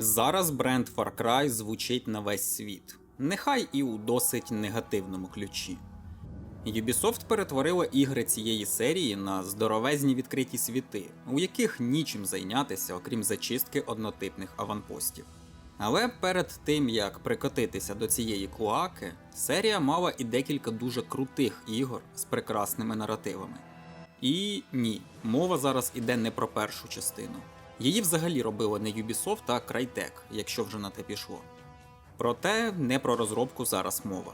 Зараз бренд Far Cry звучить на весь світ, нехай і у досить негативному ключі. Ubisoft перетворила ігри цієї серії на здоровезні відкриті світи, у яких нічим зайнятися, окрім зачистки однотипних аванпостів. Але перед тим як прикотитися до цієї клоаки, серія мала і декілька дуже крутих ігор з прекрасними наративами. І ні, мова зараз іде не про першу частину. Її взагалі робили не Ubisoft, а Crytek, якщо вже на те пішло. Проте не про розробку зараз мова.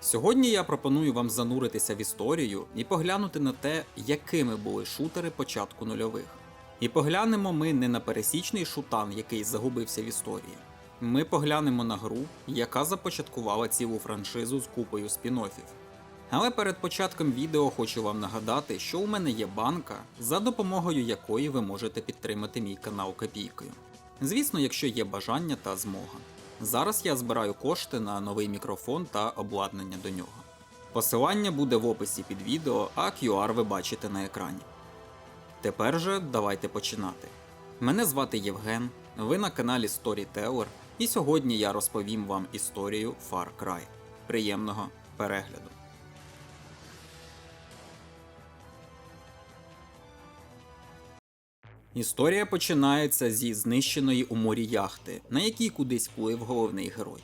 Сьогодні я пропоную вам зануритися в історію і поглянути на те, якими були шутери початку нульових. І поглянемо ми не на пересічний шутан, який загубився в історії. Ми поглянемо на гру, яка започаткувала цілу франшизу з купою спін-оффів. Але перед початком відео хочу вам нагадати, що у мене є банка, за допомогою якої ви можете підтримати мій канал копійкою. Звісно, якщо є бажання та змога. Зараз я збираю кошти на новий мікрофон та обладнання до нього. Посилання буде в описі під відео, а QR ви бачите на екрані. Тепер же давайте починати. Мене звати Євген, ви на каналі Storyteller, і сьогодні я розповім вам історію Far Cry. Приємного перегляду! Історія починається зі знищеної у морі яхти, на якій кудись плив головний герой.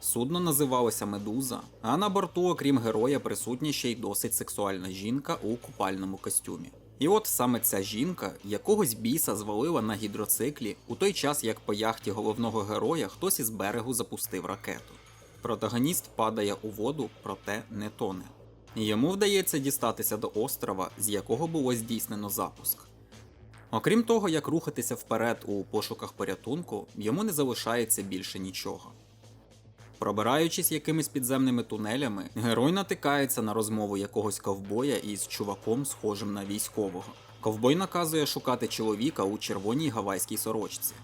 Судно називалося Медуза, а на борту, окрім героя, присутня ще й досить сексуальна жінка у купальному костюмі. І от саме ця жінка якогось біса звалила на гідроциклі у той час, як по яхті головного героя хтось із берегу запустив ракету. Протагоніст падає у воду, проте не тоне. Йому вдається дістатися до острова, з якого було здійснено запуск. Окрім того, як рухатися вперед у пошуках порятунку, йому не залишається більше нічого. Пробираючись якимись підземними тунелями, герой натикається на розмову якогось ковбоя із чуваком, схожим на військового. Ковбой наказує шукати чоловіка у червоній гавайській сорочці.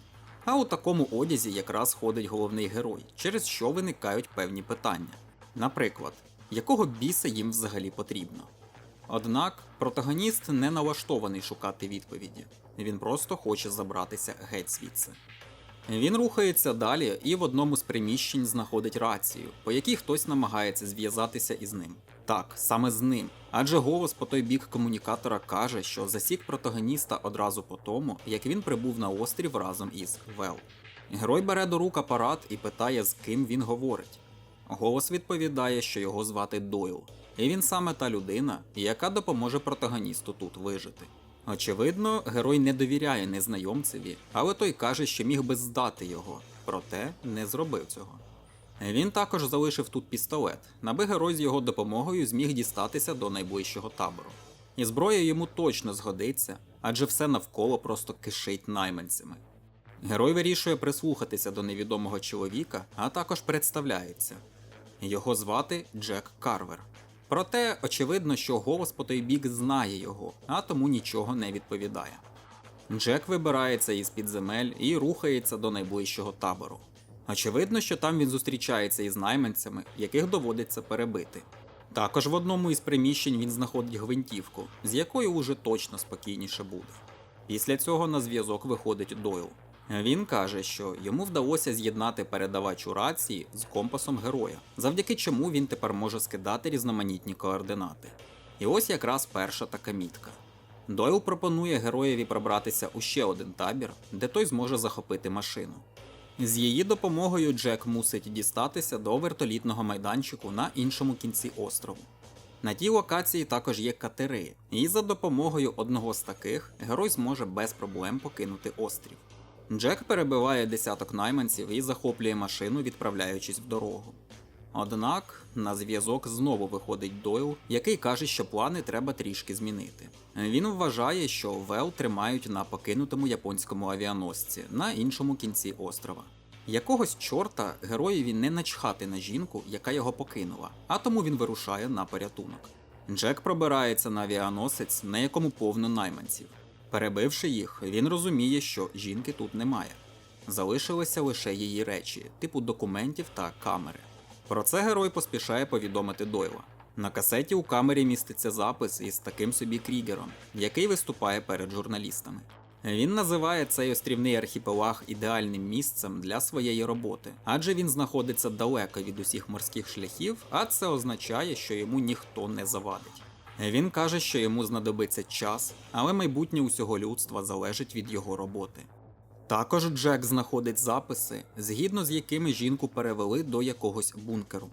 А у такому одязі якраз ходить головний герой, через що виникають певні питання. Наприклад, якого біса їм взагалі потрібно? Однак протагоніст не налаштований шукати відповіді, він просто хоче забратися геть звідси. Він рухається далі і в одному з приміщень знаходить рацію, по якій хтось намагається зв'язатися із ним. Так, саме з ним. Адже голос по той бік комунікатора каже, що засік протагоніста одразу по тому, як він прибув на острів разом із Вел. Герой бере до рук апарат і питає, з ким він говорить. Голос відповідає, що його звати Дойл, і він саме та людина, яка допоможе протагоністу тут вижити. Очевидно, герой не довіряє незнайомцеві, але той каже, що міг би здати його, проте не зробив цього. Він також залишив тут пістолет, аби герой з його допомогою зміг дістатися до найближчого табору. І зброя йому точно згодиться, адже все навколо просто кишить найманцями. Герой вирішує прислухатися до невідомого чоловіка, а також представляється. Його звати Джек Карвер. Проте очевидно, що голос по той бік знає його, а тому нічого не відповідає. Джек вибирається із підземель і рухається до найближчого табору. Очевидно, що там він зустрічається із найманцями, яких доводиться перебити. Також в одному із приміщень він знаходить гвинтівку, з якою уже точно спокійніше буде. Після цього на зв'язок виходить Дойл. Він каже, що йому вдалося з'єднати передавач у рації з компасом героя, завдяки чому він тепер може скидати різноманітні координати. І ось якраз перша така мітка. Дойл пропонує героєві пробратися у ще один табір, де той зможе захопити машину. З її допомогою Джек мусить дістатися до вертолітного майданчику на іншому кінці острову. На тій локації також є катери, і за допомогою одного з таких герой зможе без проблем покинути острів. Джек перебиває десяток найманців і захоплює машину, відправляючись в дорогу. Однак на зв'язок знову виходить Дойл, який каже, що плани треба трішки змінити. Він вважає, що Вел тримають на покинутому японському авіаносці на іншому кінці острова. Якогось чорта героєві не начхати на жінку, яка його покинула, а тому він вирушає на порятунок. Джек пробирається на авіаносець, на якому повно найманців. Перебивши їх, він розуміє, що жінки тут немає. Залишилися лише її речі, типу документів та камери. Про це герой поспішає повідомити Дойла. На касеті у камері міститься запис із таким собі Крігером, який виступає перед журналістами. Він називає цей острівний архіпелаг ідеальним місцем для своєї роботи, адже він знаходиться далеко від усіх морських шляхів, а це означає, що йому ніхто не завадить. Він каже, що йому знадобиться час, але майбутнє усього людства залежить від його роботи. Також Джек знаходить записи, згідно з якими жінку перевели до якогось бункеру.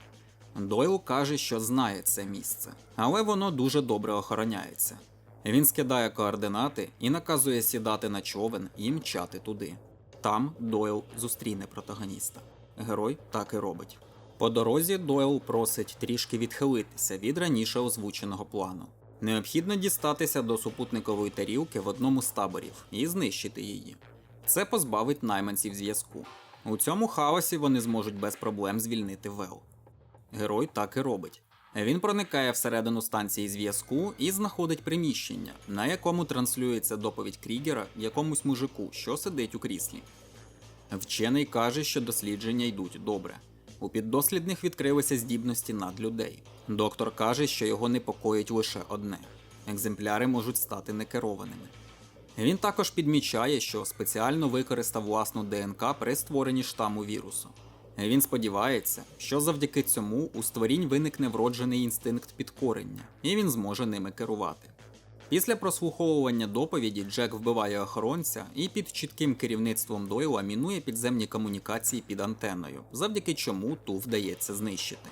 Дойл каже, що знає це місце, але воно дуже добре охороняється. Він скидає координати і наказує сідати на човен і мчати туди. Там Дойл зустріне протагоніста. Герой так і робить. По дорозі Дойл просить трішки відхилитися від раніше озвученого плану. Необхідно дістатися до супутникової тарілки в одному з таборів і знищити її. Це позбавить найманців зв'язку. У цьому хаосі вони зможуть без проблем звільнити Вел. Герой так і робить. Він проникає всередину станції зв'язку і знаходить приміщення, на якому транслюється доповідь Крігера якомусь мужику, що сидить у кріслі. Вчений каже, що дослідження йдуть добре. У піддослідних відкрилися здібності над людей. Доктор каже, що його непокоїть лише одне: екземпляри можуть стати некерованими. Він також підмічає, що спеціально використав власну ДНК при створенні штаму вірусу. Він сподівається, що завдяки цьому у створінь виникне вроджений інстинкт підкорення, і він зможе ними керувати. Після прослуховування доповіді Джек вбиває охоронця і під чітким керівництвом Дойла мінує підземні комунікації під антенною, завдяки чому ту вдається знищити.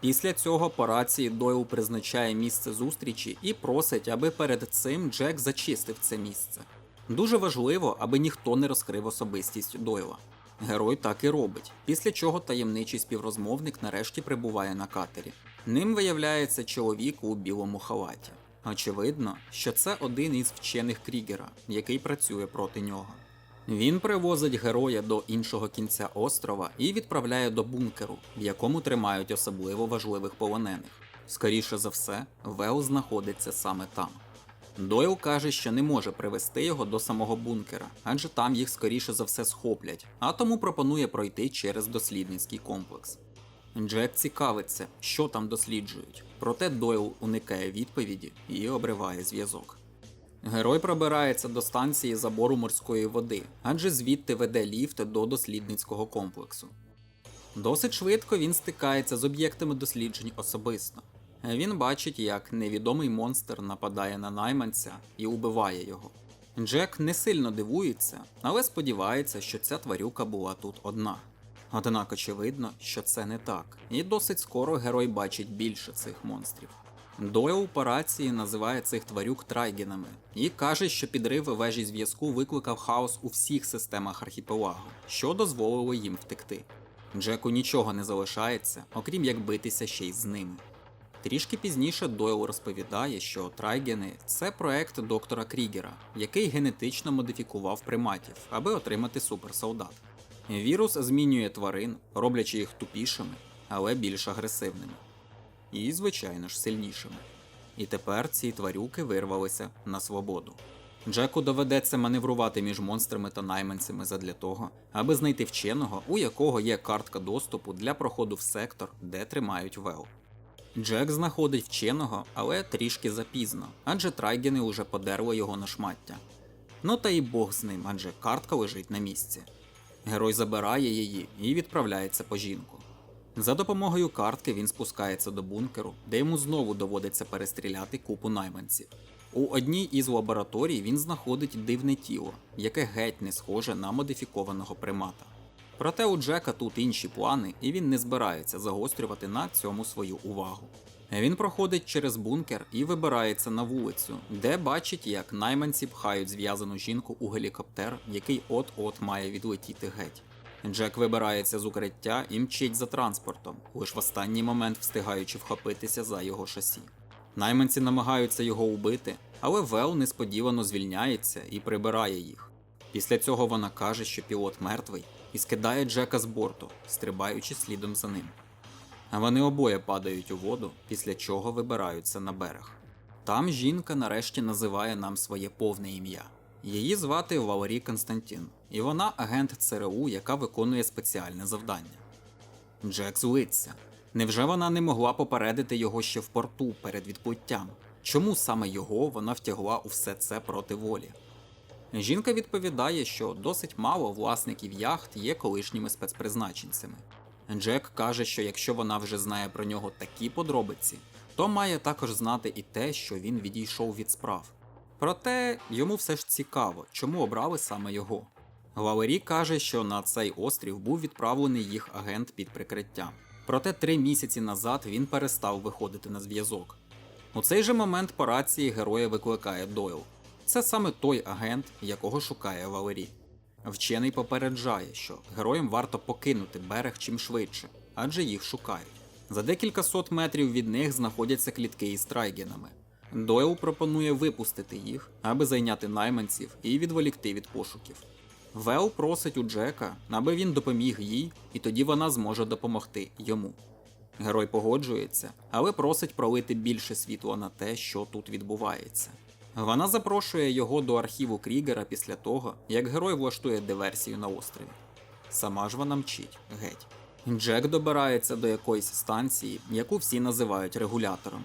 Після цього по рації Дойл призначає місце зустрічі і просить, аби перед цим Джек зачистив це місце. Дуже важливо, аби ніхто не розкрив особистість Дойла. Герой так і робить, після чого таємничий співрозмовник нарешті прибуває на катері. Ним виявляється чоловік у білому халаті. Очевидно, що це один із вчених Крігера, який працює проти нього. Він привозить героя до іншого кінця острова і відправляє до бункеру, в якому тримають особливо важливих полонених. Скоріше за все, Вел знаходиться саме там. Дойл каже, що не може привести його до самого бункера, адже там їх скоріше за все схоплять, а тому пропонує пройти через дослідницький комплекс. Джек цікавиться, що там досліджують, проте Дойл уникає відповіді і обриває зв'язок. Герой пробирається до станції забору морської води, адже звідти веде ліфт до дослідницького комплексу. Досить швидко він стикається з об'єктами досліджень особисто. Він бачить, як невідомий монстр нападає на найманця і убиває його. Джек не сильно дивується, але сподівається, що ця тварюка була тут одна. Однак очевидно, що це не так, і досить скоро герой бачить більше цих монстрів. Дойл по рації називає цих тварюк трайгенами і каже, що підрив вежі зв'язку викликав хаос у всіх системах архіпелагу, що дозволило їм втекти. Джеку нічого не залишається, окрім як битися ще й з ними. Трішки пізніше Дойл розповідає, що трайгени це проект доктора Крігера, який генетично модифікував приматів, аби отримати суперсолдат. Вірус змінює тварин, роблячи їх тупішими, але більш агресивними. І, звичайно ж, сильнішими. І тепер ці тварюки вирвалися на свободу. Джеку доведеться маневрувати між монстрами та найманцями задля того, аби знайти вченого, у якого є картка доступу для проходу в сектор, де тримають Вел. Джек знаходить вченого, але трішки запізно, адже трайгени уже подерли його на шмаття. Ну та й Бог з ним, адже картка лежить на місці. Герой забирає її і відправляється по жінку. За допомогою картки він спускається до бункеру, де йому знову доводиться перестріляти купу найманців. У одній із лабораторій він знаходить дивне тіло, яке геть не схоже на модифікованого примата. Проте у Джека тут інші плани, і він не збирається загострювати на цьому свою увагу. Він проходить через бункер і вибирається на вулицю, де бачить, як найманці пхають зв'язану жінку у гелікоптер, який от-от має відлетіти геть. Джек вибирається з укриття і мчить за транспортом, лиш в останній момент встигаючи вхопитися за його шасі. Найманці намагаються його убити, але Вел несподівано звільняється і прибирає їх. Після цього вона каже, що пілот мертвий, і скидає Джека з борту, стрибаючи слідом за ним. Вони обоє падають у воду, після чого вибираються на берег. Там жінка нарешті називає нам своє повне ім'я. Її звати Валерій Константін, і вона агент ЦРУ, яка виконує спеціальне завдання. Джек злиться. Невже вона не могла попередити його ще в порту перед відплиттям? Чому саме його вона втягла у все це проти волі? Жінка відповідає, що досить мало власників яхт є колишніми спецпризначенцями. Джек каже, що якщо вона вже знає про нього такі подробиці, то має також знати і те, що він відійшов від справ. Проте йому все ж цікаво, чому обрали саме його. Валерій каже, що на цей острів був відправлений їх агент під прикриттям. Проте три місяці назад він перестав виходити на зв'язок. У цей же момент по рації героя викликає Дойл. Це саме той агент, якого шукає Валерій. Вчений попереджає, що героям варто покинути берег чим швидше, адже їх шукають. За декілька сот метрів від них знаходяться клітки із трайгенами. Дойл пропонує випустити їх, аби зайняти найманців і відволікти від пошуків. Вел просить у Джека, аби він допоміг їй, і тоді вона зможе допомогти йому. Герой погоджується, але просить пролити більше світла на те, що тут відбувається. Вона запрошує його до архіву Крігера після того, як герой влаштує диверсію на острові. Сама ж вона мчить геть. Джек добирається до якоїсь станції, яку всі називають регулятором.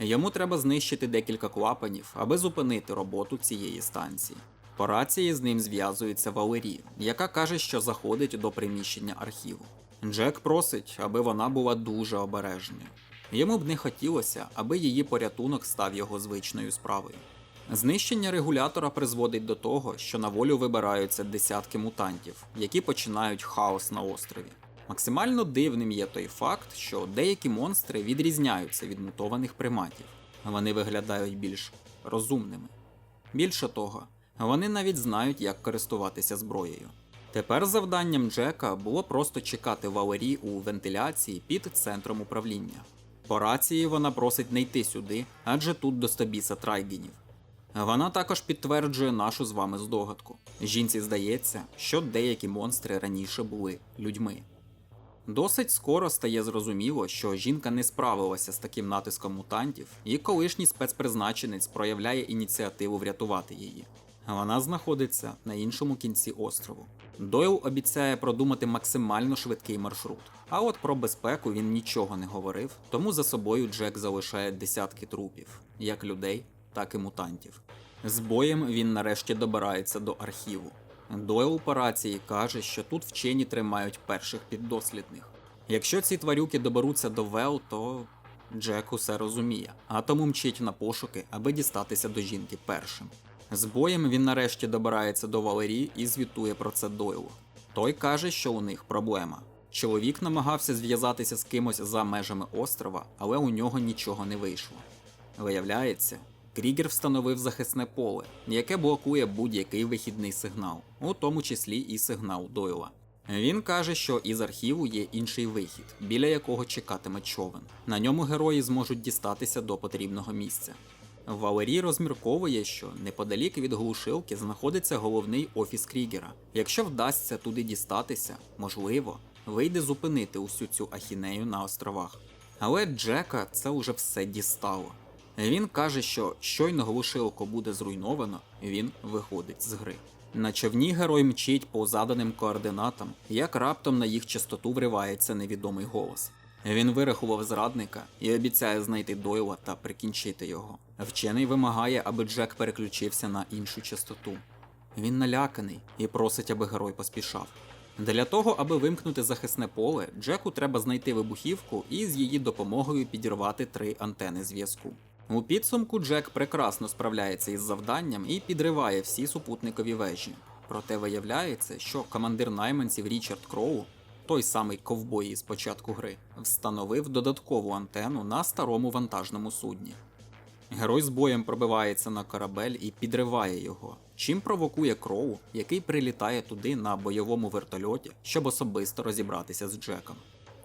Йому треба знищити декілька клапанів, аби зупинити роботу цієї станції. По рації з ним зв'язується Валерій, яка каже, що заходить до приміщення архіву. Джек просить, аби вона була дуже обережною. Йому б не хотілося, аби її порятунок став його звичною справою. Знищення регулятора призводить до того, що на волю вибираються десятки мутантів, які починають хаос на острові. Максимально дивним є той факт, що деякі монстри відрізняються від мутованих приматів. Вони виглядають більш розумними. Більше того, вони навіть знають, як користуватися зброєю. Тепер завданням Джека було просто чекати Валері у вентиляції під центром управління. По рації вона просить не йти сюди, адже тут до стобіса трайгенів. Вона також підтверджує нашу з вами здогадку. Жінці здається, що деякі монстри раніше були людьми. Досить скоро стає зрозуміло, що жінка не справилася з таким натиском мутантів, і колишній спецпризначенець проявляє ініціативу врятувати її. Вона знаходиться на іншому кінці острову. Дойл обіцяє продумати максимально швидкий маршрут. А от про безпеку він нічого не говорив, тому за собою Джек залишає десятки трупів, як людей, так і мутантів. З боєм він нарешті добирається до архіву. Дойл по рації каже, що тут вчені тримають перших піддослідних. Якщо ці тварюки доберуться до Вел, то Джек усе розуміє, а тому мчить на пошуки, аби дістатися до жінки першим. З боєм він нарешті добирається до Валерії і звітує про це Дойлу. Той каже, що у них проблема. Чоловік намагався зв'язатися з кимось за межами острова, але у нього нічого не вийшло. Виявляється, Крігер встановив захисне поле, яке блокує будь-який вихідний сигнал, у тому числі і сигнал Дойла. Він каже, що із архіву є інший вихід, біля якого чекатиме човен. На ньому герої зможуть дістатися до потрібного місця. Валерій розмірковує, що неподалік від глушилки знаходиться головний офіс Крігера. Якщо вдасться туди дістатися, можливо, вийде зупинити усю цю ахінею на островах. Але Джека це уже все дістало. Він каже, що щойно глушилку буде зруйновано, він виходить з гри. На човні герой мчить по заданим координатам, як раптом на їх частоту вривається невідомий голос. Він вирахував зрадника і обіцяє знайти Дойла та прикінчити його. Вчений вимагає, аби Джек переключився на іншу частоту. Він наляканий і просить, аби герой поспішав. Для того, аби вимкнути захисне поле, Джеку треба знайти вибухівку і з її допомогою підірвати три антени зв'язку. У підсумку Джек прекрасно справляється із завданням і підриває всі супутникові вежі. Проте виявляється, що командир найманців Річард Кроу, той самий ковбой із початку гри, встановив додаткову антенну на старому вантажному судні. Герой з боєм пробивається на корабель і підриває його, чим провокує Кроу, який прилітає туди на бойовому вертольоті, щоб особисто розібратися з Джеком.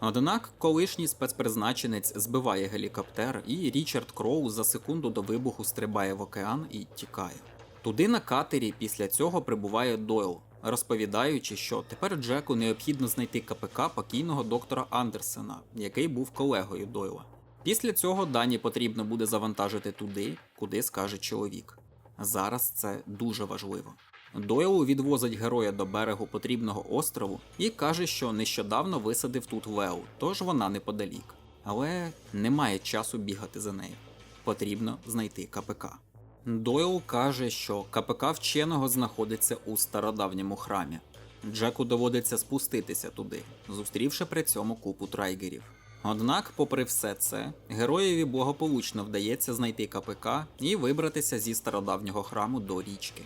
Однак колишній спецпризначенець збиває гелікоптер, і Річард Кроу за секунду до вибуху стрибає в океан і тікає. Туди на катері після цього прибуває Дойл, розповідаючи, що тепер Джеку необхідно знайти КПК покійного доктора Андерсена, який був колегою Дойла. Після цього дані потрібно буде завантажити туди, куди скаже чоловік. Зараз це дуже важливо. Дойл відвозить героя до берегу потрібного острову і каже, що нещодавно висадив тут Веу, тож вона неподалік. Але немає часу бігати за нею. Потрібно знайти КПК. Дойл каже, що КПК вченого знаходиться у стародавньому храмі. Джеку доводиться спуститися туди, зустрівши при цьому купу трайгерів. Однак, попри все це, героєві благополучно вдається знайти КПК і вибратися зі стародавнього храму до річки.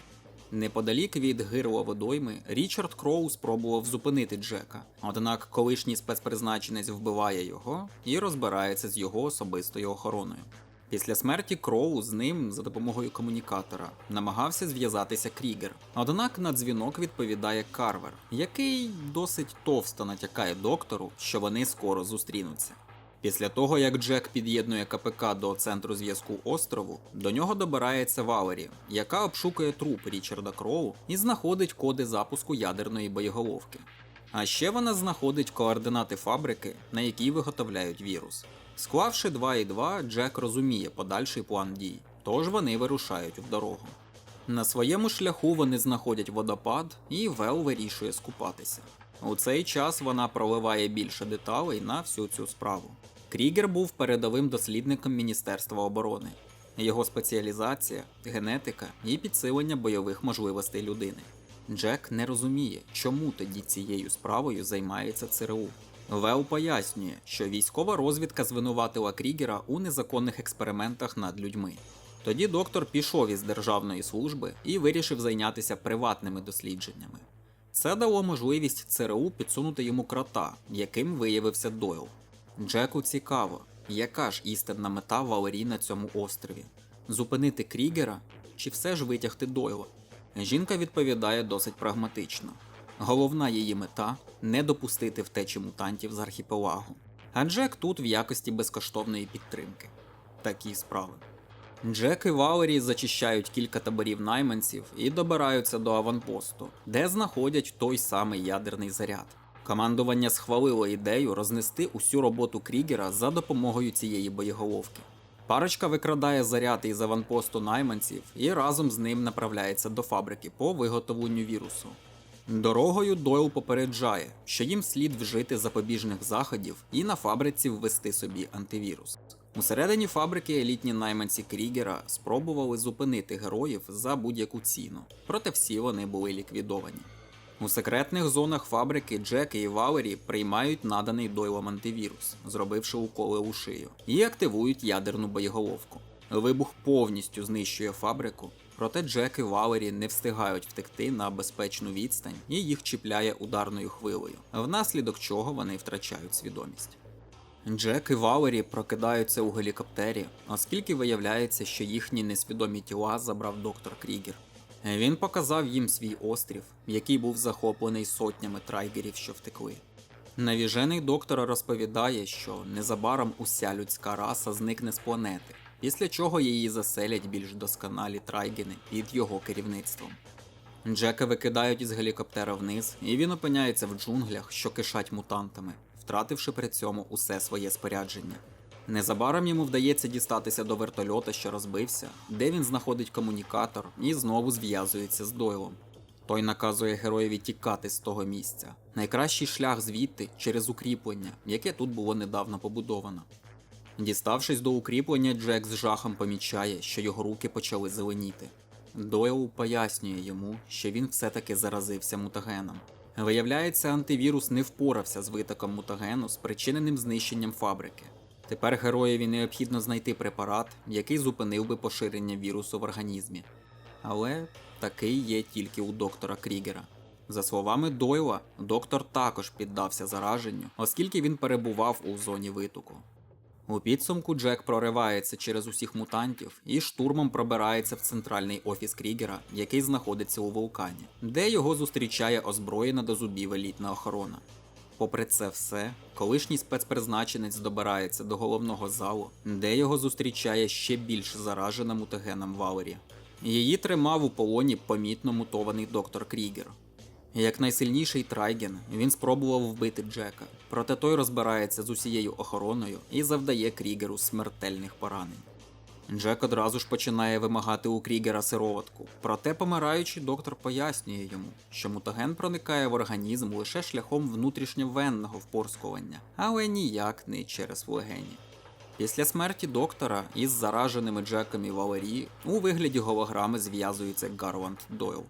Неподалік від гирла водойми Річард Кроу спробував зупинити Джека, однак колишній спецпризначенець вбиває його і розбирається з його особистою охороною. Після смерті Кроу з ним за допомогою комунікатора намагався зв'язатися Крігер. Однак на дзвінок відповідає Карвер, який досить товсто натякає доктору, що вони скоро зустрінуться. Після того, як Джек під'єднує КПК до центру зв'язку острову, до нього добирається Валері, яка обшукує труп Річарда Кроу і знаходить коди запуску ядерної боєголовки. А ще вона знаходить координати фабрики, на якій виготовляють вірус. Склавши 2 і 2, Джек розуміє подальший план дій, тож вони вирушають в дорогу. На своєму шляху вони знаходять водопад, і Вел вирішує скупатися. У цей час вона проливає більше деталей на всю цю справу. Крігер був передовим дослідником Міністерства оборони. Його спеціалізація, генетика і підсилення бойових можливостей людини. Джек не розуміє, чому тоді цією справою займається ЦРУ. Вел пояснює, що військова розвідка звинуватила Крігера у незаконних експериментах над людьми. Тоді доктор пішов із державної служби і вирішив зайнятися приватними дослідженнями. Це дало можливість ЦРУ підсунути йому крота, яким виявився Дойл. Джеку цікаво, яка ж істинна мета Валерій на цьому острові: зупинити Крігера чи все ж витягти Дойла? Жінка відповідає досить прагматично. Головна її мета не допустити втечі мутантів з архіпелагу. А Джек тут в якості безкоштовної підтримки. Такі справи. Джек і Валері зачищають кілька таборів найманців і добираються до аванпосту, де знаходять той самий ядерний заряд. Командування схвалило ідею рознести усю роботу Крігера за допомогою цієї боєголовки. Парочка викрадає заряд із аванпосту найманців і разом з ним направляється до фабрики по виготовленню вірусу. Дорогою Дойл попереджає, що їм слід вжити запобіжних заходів і на фабриці ввести собі антивірус. Усередині фабрики елітні найманці Крігера спробували зупинити героїв за будь-яку ціну, проте всі вони були ліквідовані. У секретних зонах фабрики Джеки і Валері приймають наданий Дойлом антивірус, зробивши уколи у шию, і активують ядерну боєголовку. Вибух повністю знищує фабрику, проте Джек і Валері не встигають втекти на безпечну відстань і їх чіпляє ударною хвилею, внаслідок чого вони втрачають свідомість. Джек і Валері прокидаються у гелікоптері, оскільки виявляється, що їхні несвідомі тіла забрав доктор Крігер. Він показав їм свій острів, який був захоплений сотнями трайгерів, що втекли. Навіжений доктор розповідає, що незабаром уся людська раса зникне з планети, після чого її заселять більш досконалі трайгени під його керівництвом. Джека викидають із гелікоптера вниз, і він опиняється в джунглях, що кишать мутантами, втративши при цьому усе своє спорядження. Незабаром йому вдається дістатися до вертольота, що розбився, де він знаходить комунікатор і знову зв'язується з Дойлом. Той наказує героєві тікати з того місця. Найкращий шлях звідти через укріплення, яке тут було недавно побудовано. Діставшись до укріплення, Джек з жахом помічає, що його руки почали зеленіти. Дойл пояснює йому, що він все-таки заразився мутагеном. Виявляється, антивірус не впорався з витоком мутагену, спричиненим знищенням фабрики. Тепер героєві необхідно знайти препарат, який зупинив би поширення вірусу в організмі. Але такий є тільки у доктора Крігера. За словами Дойла, доктор також піддався зараженню, оскільки він перебував у зоні витоку. У підсумку Джек проривається через усіх мутантів і штурмом пробирається в центральний офіс Крігера, який знаходиться у вулкані, де його зустрічає озброєна до зубів елітна охорона. Попри це все, колишній спецпризначенець добирається до головного залу, де його зустрічає ще більш заражена мутагеном Валері. Її тримав у полоні помітно мутований доктор Крігер. Як найсильніший Трайген, він спробував вбити Джека, проте той розбирається з усією охороною і завдає Крігеру смертельних поранень. Джек одразу ж починає вимагати у Крігера сироватку, проте помираючий доктор пояснює йому, що мутаген проникає в організм лише шляхом внутрішньовенного впорскування, але ніяк не через легені. Після смерті доктора із зараженими Джеком і Валері у вигляді голограми зв'язується Гарванд Дойл.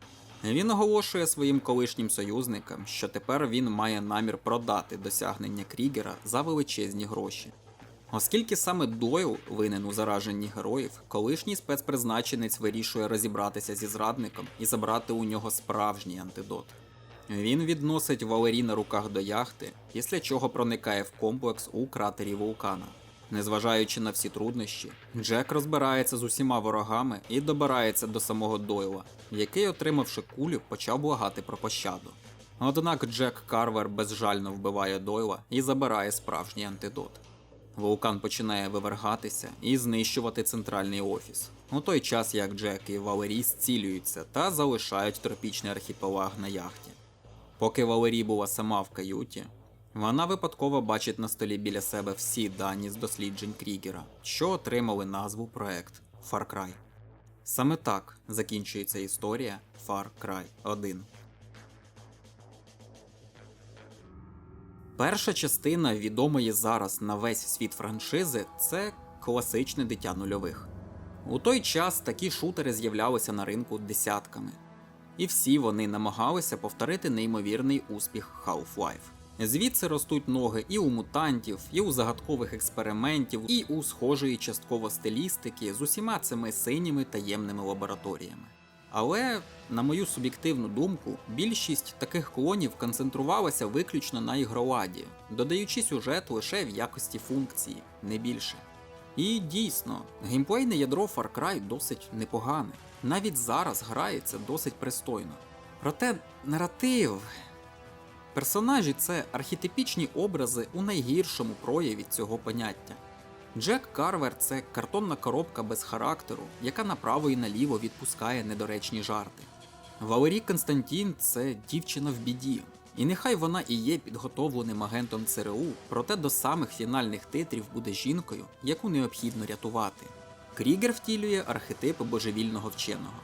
Він оголошує своїм колишнім союзникам, що тепер він має намір продати досягнення Крігера за величезні гроші. Оскільки саме Дойл винен у зараженні героїв, колишній спецпризначенець вирішує розібратися зі зрадником і забрати у нього справжній антидот. Він відносить Валері на руках до яхти, після чого проникає в комплекс у кратері вулкана. Незважаючи на всі труднощі, Джек розбирається з усіма ворогами і добирається до самого Дойла, який, отримавши кулю, почав благати про пощаду. Однак Джек Карвер безжально вбиває Дойла і забирає справжній антидот. Вулкан починає вивергатися і знищувати центральний офіс, у той час як Джек і Валерій зцілюються та залишають тропічний архіпелаг на яхті. Поки Валерій була сама в каюті, вона випадково бачить на столі біля себе всі дані з досліджень Крігера, що отримали назву проект Far Cry. Саме так закінчується історія Far Cry 1. Перша частина відомої зараз на весь світ франшизи це класичне дитя нульових. У той час такі шутери з'являлися на ринку десятками, і всі вони намагалися повторити неймовірний успіх Half-Life. Звідси ростуть ноги і у мутантів, і у загадкових експериментів, і у схожої частково стилістики з усіма цими синіми таємними лабораторіями. Але, на мою суб'єктивну думку, більшість таких клонів концентрувалася виключно на ігроладі, додаючи сюжет лише в якості функції, не більше. І дійсно, геймплейне ядро Far Cry досить непогане. Навіть зараз грається досить пристойно. Проте наратив. Персонажі це архетипічні образи у найгіршому прояві цього поняття. Джек Карвер це картонна коробка без характеру, яка направо і наліво відпускає недоречні жарти. Валерій Константін це дівчина в біді, і нехай вона і є підготовленим агентом ЦРУ, проте до самих фінальних титрів буде жінкою, яку необхідно рятувати. Крігер втілює архетип божевільного вченого.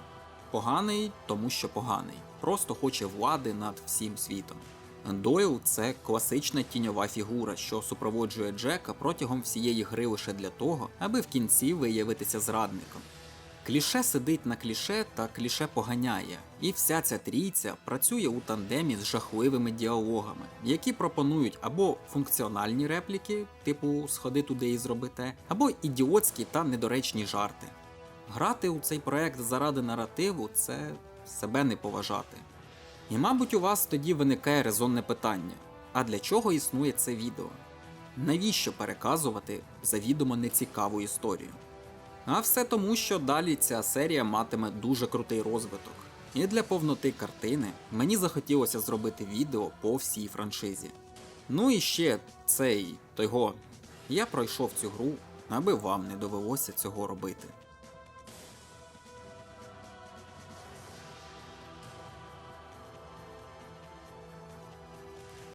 Поганий, тому що поганий, просто хоче влади над всім світом. Дойл це класична тіньова фігура, що супроводжує Джека протягом всієї гри лише для того, аби в кінці виявитися зрадником. Кліше сидить на кліше та кліше поганяє, і вся ця трійця працює у тандемі з жахливими діалогами, які пропонують або функціональні репліки, типу сходи туди і зроби те, або ідіотські та недоречні жарти. Грати у цей проект заради наративу це себе не поважати. І, мабуть, у вас тоді виникає резонне питання: а для чого існує це відео? Навіщо переказувати завідомо нецікаву історію? А все тому, що далі ця серія матиме дуже крутий розвиток. І для повноти картини мені захотілося зробити відео по всій франшизі. Ну і ще цей того. Я пройшов цю гру, аби вам не довелося цього робити.